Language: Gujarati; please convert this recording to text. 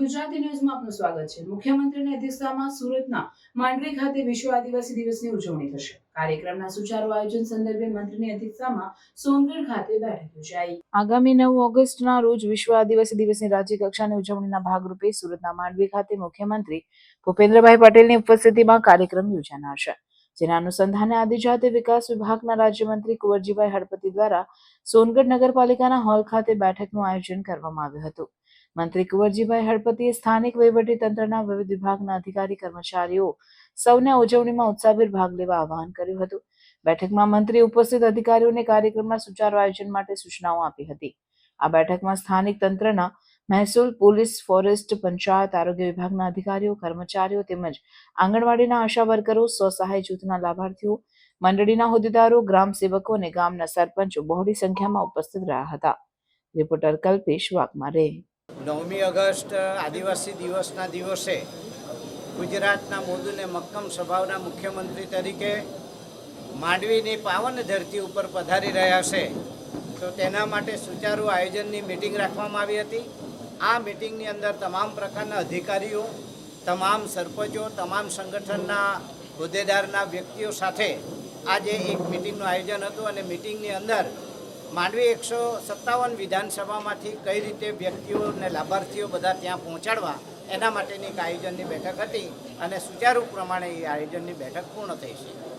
ગુજરાતી ન્યૂઝમાં આપનું સ્વાગત છે. મુખ્યમંત્રીની અધ્યક્ષતામાં સુરતના માંડવી ખાતે વિશ્વ આદિવાસી દિવસની ઉજવણી થશે. કાર્યક્રમના સુચારુ આયોજન સંદર્ભે મંત્રીની અધ્યક્ષતામાં સોનગઢ ખાતે બેઠક યોજાઈ. આગામી નવ ઓગસ્ટના રોજ વિશ્વ આદિવાસી દિવસની રાજ્ય કક્ષાની ઉજવણીના ભાગરૂપે સુરતના માંડવી ખાતે મુખ્યમંત્રી ભૂપેન્દ્રભાઈ પટેલની ઉપસ્થિતિમાં કાર્યક્રમ યોજાનાર છે. જેના અનુસંધાને આદિજાતિ વિકાસ વિભાગના રાજ્યમંત્રી કુંવરજીભાઈ હડપતિ દ્વારા સોનગઢ નગરપાલિકાના હોલ ખાતે બેઠકનું આયોજન કરવામાં આવ્યું હતું. મંત્રી કુંવરજીભાઈ હળપતિએ સ્થાનિક તંત્રના વિવિધ વિભાગના અધિકારી કર્મચારીઓ સૌને ઉજવણીમાં ઉત્સાહભેર ભાગ લેવા આહવાન કર્યું હતું. બેઠકમાં મંત્રી ઉપસ્થિત અધિકારીઓને કાર્યક્રમના સુચારુ આયોજન માટે સૂચનાઓ આપી હતી. આ બેઠકમાં સ્થાનિક તંત્રના મહેસૂલ પોલીસ, ફોરેસ્ટ, પંચાયત, આરોગ્ય વિભાગના અધિકારીઓ, કર્મચારીઓ તેમજ આંગણવાડીના આશા વર્કરો, સ્વસહાય જૂથના લાભાર્થીઓ, મંડળીના હોદ્દેદારો, ગ્રામ સેવકો અને ગામના સરપંચો બહોળી સંખ્યામાં ઉપસ્થિત રહ્યા હતા. રિપોર્ટર કલ્પેશ વાઘમારે. નવમી ઓગસ્ટ આદિવાસી દિવસના દિવસે ગુજરાતના મોદુને મક્કમ સ્વભાવના મુખ્યમંત્રી તરીકે માંડવીની પાવન ધરતી ઉપર પધારી રહ્યા છે. તો તેના માટે સુચારુ આયોજનની મિટિંગ રાખવામાં આવી હતી. આ મિટિંગની અંદર તમામ પ્રકારના અધિકારીઓ, તમામ સરપંચો, તમામ સંગઠનના હોદ્દેદારના વ્યક્તિઓ સાથે આજે એક મિટિંગનું આયોજન હતું અને મિટિંગની અંદર માંડવી એકસો સત્તાવન વિધાનસભામાંથી કઈ રીતે વ્યક્તિઓ અને લાભાર્થીઓ બધા ત્યાં પહોંચાડવા, એના માટેની એક આયોજનની બેઠક હતી અને સુચારુ પ્રમાણે એ આયોજનની બેઠક પૂર્ણ થઈ છે.